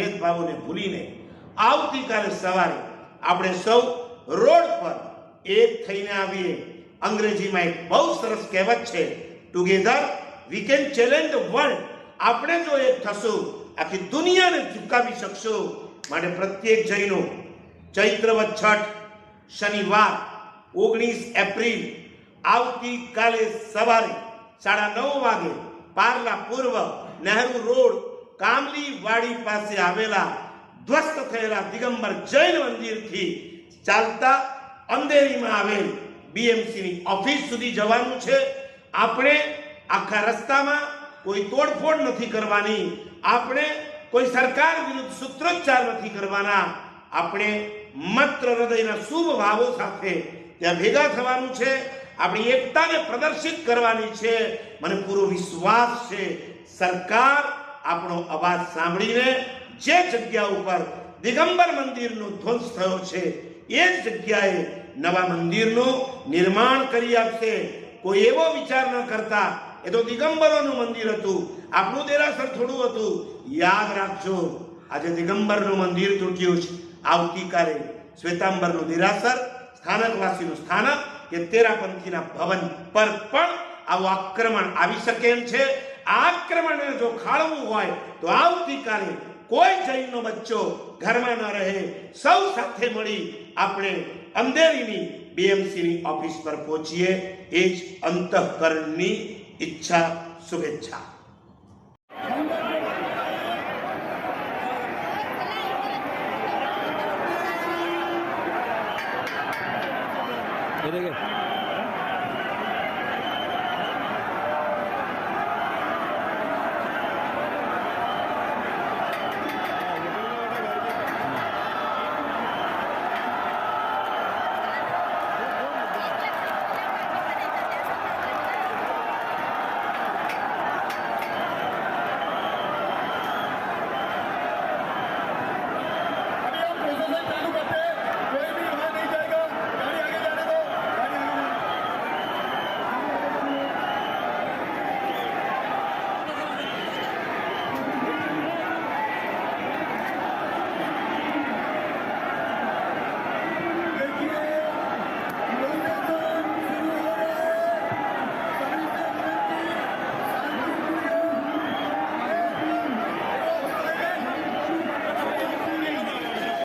ભેદભાવોને ભૂલીને આવતીકાલે સવારે આપણે સૌ રોડ પર એક થઈને આવીએ. અંગ્રેજીમાં એક બહુ સરસ કહેવત છે together we can challenge world આપણે જો એક થશું, આખી દુનિયાને ચૂકાવી શકશું. માટે પ્રત્યેક જૈનો ચૈત્રવત છઠ શનિવાર, ઓગણીસ એપ્રિલ, આવતીકાલે સવારે સાડા નવ વાગે પાર્લા પૂર્વ નહેરુ રોડ કામલી વાડી પાસે આવેલા ધ્વસ્ત થયેલા દિગંબર જૈન મંદિરથી ચાલતા અંધેરીમાં આવેલ બીએમસીની ઓફિસ સુધી જવાનું છે. આપણે આખા રસ્તામાં કોઈ તોડફોડ નથી કરવાની. આપણે કોઈ સરકાર વિરુદ્ધ સૂત્રોચ્ચાર નથી કરવાના. આપણે માત્ર હૃદયના શુભ ભાવો સાથે ત્યાં ભેગા થવાનું છે. આપણી એકતાને પ્રદર્શિત કરવાની છે. મને પૂરો વિશ્વાસ છે. સરકાર આપણો અવાજ સાંભળીને જે જગ્યા ઉપર દિગંબર મંદિરનો ધ્વંસ થયો છે, એ જ જગ્યાએ નવા મંદિરનું નિર્માણ કરી આપશે. કોઈ એવો વિચાર ન કરતા. એ તો દિગંબરોનું મંદિર હતું. આપણું દેરાસર થોડું હતું. યાદ રાખજો, આજે દિગંબરનું મંદિર તૂટ્યું છે. આવતીકાલે શ્વેતાંબરનું દેરાસર, સ્થાનકવાસીનું સ્થાનક, કે તેરાપંથીના ભવન પર પણ આવું આક્રમણ આવી શકે એમ છે. आक्रमण जो खाड़व हो तो आवती काले कोई जैन बच्चो घर में न रहे। सब साथे मड़ी अपने अंधेरी बीएमसी ऑफ़िस पर पहुंचिए। एज अंतकरण इच्छा, शुभेच्छा।